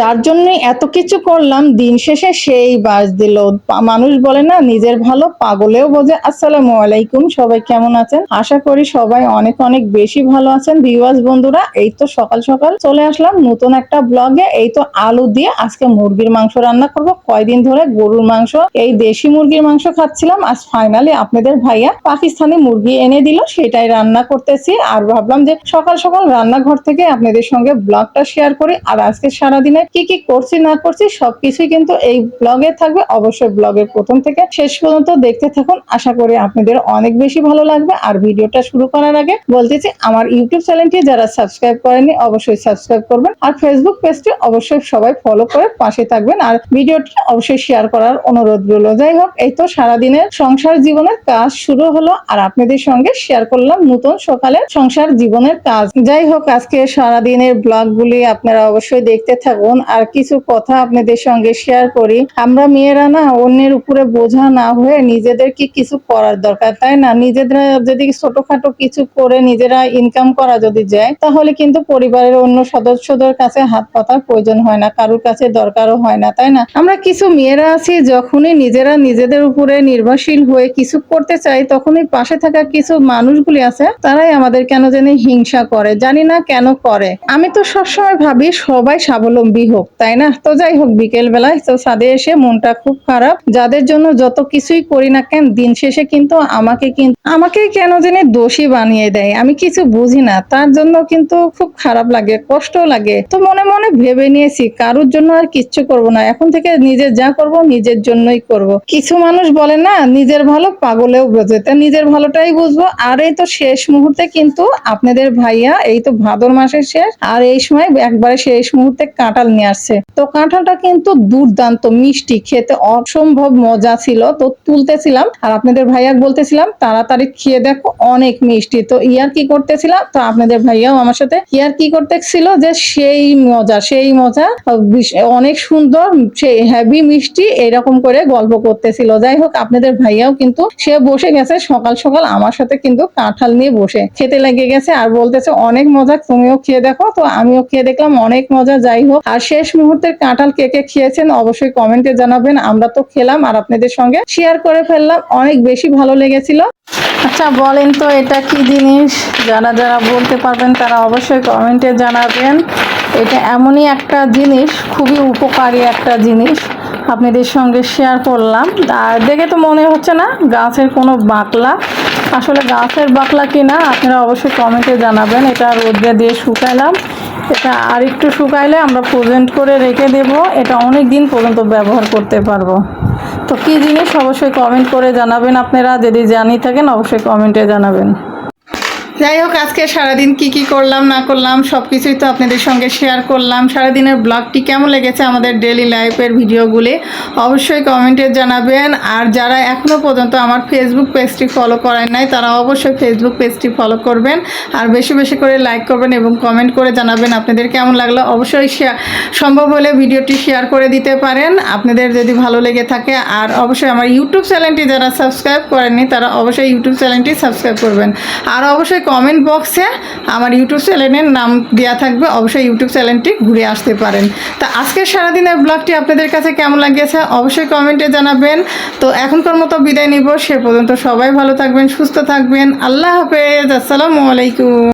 যার জন্য এত কিছু করলাম, দিন শেষে সেই বাস দিল। মানুষ বলে না, নিজের ভালো, পাগলেও বোঝে। আসসালামু আলাইকুম, সবাই কেমন আছেন? আশা করি সবাই অনেক অনেক বেশি ভালো আছেন। ভিউয়ার্স, বন্ধুরা, এই তো সকাল সকাল চলে আসলাম নতুন একটা ব্লগে। এই তো আলু দিয়ে আজকে মুরগির মাংস রান্না করব। কয়দিন ধরে গরুর মাংস, এই দেশি মুরগির মাংস খাচ্ছিলাম। আজ ফাইনালি আপনাদের ভাইয়া পাকিস্তানি মুরগি এনে দিল, সেটাই রান্না করতেছি। আর ভাবলাম যে সকাল সকাল রান্নাঘর থেকে আপনাদের সঙ্গে ব্লগটা শেয়ার করি। আর আজকে সারাদিনে কি কি করছি না করছি সবকিছুই কিন্তু এই ব্লগে থাকবে। অবশ্যই ব্লগের প্রথম থেকে শেষ পর্যন্ত দেখতে থাকুন। আশা করি আপনাদের অনেক বেশি ভালো লাগবে। আর ভিডিওটা শুরু করার আগে বলতেছি আমার ইউটিউব চ্যানেলটি যারা সাবস্ক্রাইব করেনি অবশ্যই সাবস্ক্রাইব করবেন। আর ফেসবুক পেজটি অবশ্যই সবাই ফলো করে পাশে থাকবেন। আর ভিডিওটি অবশ্যই শেয়ার করার অনুরোধ রইল। যাই হোক, এই তো সারাদিনের সংসার জীবনের কাজ শুরু হলো। আর আপনাদের সঙ্গে শেয়ার করলাম নতুন সকালের সংসার জীবনের কাজ। যাই হোক, আজকে সারাদিনের ব্লগগুলি আপনারা অবশ্যই দেখতে থাকুন। আর কিছু কথা আপনাদের সঙ্গে শেয়ার করি। আমরা মেয়েরা না অন্যের উপরে বোঝা না হয়ে নিজেদের কি কিছু করার দরকার, তাই না? নিজেদের যদি ছোটখাটো কিছু করে নিজেরা ইনকাম করা যদি যায়, তাহলে কিন্তু পরিবারের অন্য সদস্যদের কাছে হাত পাতার প্রয়োজন হয় না, কারোর কাছে দরকারও হয় না, তাই না? আমরা কিছু মেয়েরা আছি, যখনই নিজেরা নিজেদের উপরে নির্ভরশীল হয়ে কিছু করতে চাই, তখনই পাশে থাকা কিছু মানুষগুলি আছে, তারাই আমাদের কেন জানি হিংসা করে, জানি না কেন করে। আমি তো সবসময় ভাবি সবাই স্বাবলম্বী হোক, তাই না? তো যাই হোক, বিকেল বেলায় তো ছাদে এসে মনটা খুব খারাপ। যাদের জন্য যত কিছুই করি না কেন, দিন শেষে কিন্তু আমাকে কিন্তু আমাকে কেন জানি দোষী বানিয়ে দেয়। আমি কিছু বুঝি না। তার জন্য কিন্তু খুব খারাপ লাগে কষ্ট লাগে। তো মনে মনে ভেবে নিয়েছি, কারোর জন্য আর কিচ্ছু করব না। এখন থেকে নিজের যা করব, নিজের জন্যই করব। কিছু মানুষ বলে না, নিজের ভালো পাগলেও বোঝে। তা নিজের ভালোটাই বুঝব। আর এই তো শেষ মুহূর্তে কিন্তু আপনাদের ভাইয়া, এই তো ভাদর মাসের শেষ, আর এই সময় একবারে শেষ মুহূর্তে কাঁঠাল নিয়ে আসছে। তো কাঁঠালটা কিন্তু দুর্দান্ত, মিষ্টি, খেতে অসম্ভব মজা ছিল। তো তুলতেছিলাম আর আপনাদের ভাইয়া বলতেছিলাম, তাড়াতাড়ি খেয়ে দেখো অনেক মিষ্টি। তো ইয়ার কি করতেছিলাম? তো আপনাদের ভাইয়াও আমার সাথে ইয়ার কি করতেছিল যে সেই মজা সেই মজা অনেক সুন্দর, সেই হেভি মিষ্টি এরকম করে গল্প করতেছিল। যাই হোক, আপনাদের ভাইয়াও কিন্তু, সে বসে গেছে সকাল সকাল আমার সাথে কিন্তু কাঁঠাল নিয়ে বসে। খেতে লেগে গেছে আর বলতেছে অনেক মজা, তুমিও খেয়ে দেখো। তো আমিও খেয়ে দেখলাম অনেক মজা। যাই হোক, আর শেষ মুহূর্তের কাঁঠাল কে কে খেয়েছেন অবশ্যই কমেন্টে জানাবেন। আমরা তো খেলাম আর আপনাদের সঙ্গে শেয়ার করে ফেললাম। অনেক বেশি ভালো লেগেছিল। আচ্ছা বলেন তো এটা কি জিনিস? যারা যারা বলতে পারবেন তারা অবশ্যই কমেন্টে জানাবেন। এটা এমনই একটা জিনিস, খুবই উপকারী একটা জিনিস। আপনাদের সঙ্গে শেয়ার করলাম। আর দেখে তো মনে হচ্ছে না গাছের কোনো বাকলা। আসলে গাছের বাকলা কিনা, আপনারা অবশ্যই কমেন্টে জানাবেন। এটা রোদ্রে দিয়ে শুকাইলাম এটা আর একটু শুকাইলে আমরা প্রেজেন্ট করে রেখে দেব। এটা অনেক দিন পর্যন্ত ব্যবহার করতে পারব। তো কী জিনিস অবশ্যই কমেন্ট করে জানাবেন আপনারা। যদি জানি থাকেন, অবশ্যই কমেন্টে জানাবেন। যাই হোক, আজকে সারাদিন কি কি করলাম, না করলাম সব কিছুই তো আপনাদের সঙ্গে শেয়ার করলাম। সারাদিনের ব্লগটি কেমন লেগেছে আমাদের ডেলি লাইফের ভিডিওগুলি অবশ্যই কমেন্টে জানাবেন। আর যারা এখনও পর্যন্ত আমার ফেসবুক পেজটি ফলো করেন নাই, তারা অবশ্যই ফেসবুক পেজটি ফলো করবেন। আর বেশি বেশি করে লাইক করবেন এবং কমেন্ট করে জানাবেন আপনাদের কেমন লাগল। অবশ্যই শেয়ার সম্ভব হলে ভিডিওটি শেয়ার করে দিতে পারেন। আপনাদের যদি ভালো লেগে থাকে, আর অবশ্যই আমার ইউটিউব চ্যানেলটি যারা সাবস্ক্রাইব করেননি, তারা অবশ্যই ইউটিউব চ্যানেলটি সাবস্ক্রাইব করবেন। আর অবশ্যই কমেন্ট বক্সে আমার ইউটিউব চ্যানেলের নাম দেওয়া থাকবে। অবশ্যই ইউটিউব চ্যানেলটি ঘুরে আসতে পারেন। তা আজকের সারাদিনের ব্লগটি আপনাদের কাছে কেমন লাগিয়েছে অবশ্যই কমেন্টে জানাবেন। তো এখনকার মতো বিদায় নিব। সে পর্যন্ত সবাই ভালো থাকবেন, সুস্থ থাকবেন। আল্লাহ হাফেজ। আসসালামু আলাইকুম।